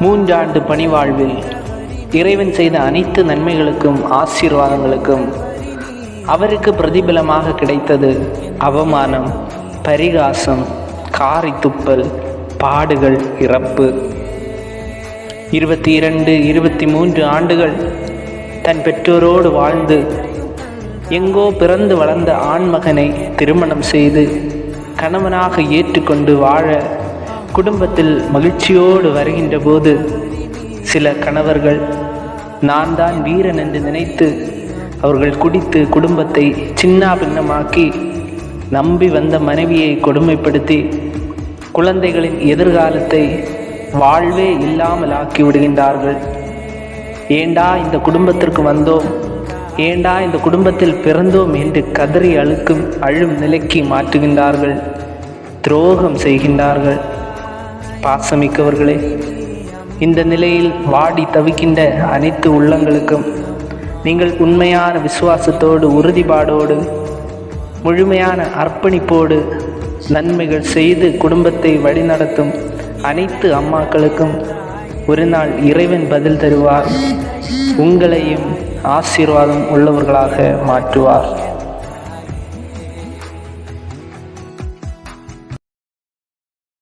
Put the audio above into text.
மூன்றாண்டு பணிவாழ்வில் இறைவன் செய்த அனைத்து நன்மைகளுக்கும் ஆசீர்வாதங்களுக்கும் அவருக்கு பிரதிபலமாக கிடைத்தது அவமானம் பரிகாசம் காரி துப்பல் பாடுகள் இறப்பு. இருபத்தி இரண்டு இருபத்தி மூன்று ஆண்டுகள் தன் பெற்றோரோடு வாழ்ந்து எங்கோ பிறந்து வளர்ந்த ஆண்மகனை திருமணம் செய்து கணவனாக ஏற்றுக்கொண்டு வாழ குடும்பத்தில் மகிழ்ச்சியோடு வருகின்ற போது சில கணவர்கள் நான் தான் வீரன் என்று நினைத்து அவர்கள் குடித்து குடும்பத்தை சின்னாபின்னமாக்கி நம்பி வந்த மனைவியை கொடுமைப்படுத்தி குழந்தைகளின் எதிர்காலத்தை வாழ்வே இல்லாமல் ஆக்கி விடுகின்றார்கள். ஏண்டா இந்த குடும்பத்திற்கு வந்தோம்? ஏண்டா இந்த குடும்பத்தில் பிறந்தோம் என்று கதறி அழுக்கும் அழும் நிலைக்கு மாற்றுகின்றார்கள். துரோகம் செய்கின்றார்கள். பாசமிக்கவர்களே இந்த நிலையில் வாடி தவிக்கின்ற அனைத்து உள்ளங்களுக்கும் நீங்கள் உண்மையான விசுவாசத்தோடு உறுதிப்பாடோடு முழுமையான அர்ப்பணிப்போடு நன்மைகள் செய்து குடும்பத்தை வழிநடத்தும் அனைத்து அம்மாக்களுக்கும் ஒரு நாள் இறைவன் பதில் தருவார். உங்களையும் ஆசீர்வாதம் உள்ளவர்களாக மாற்றுவார்.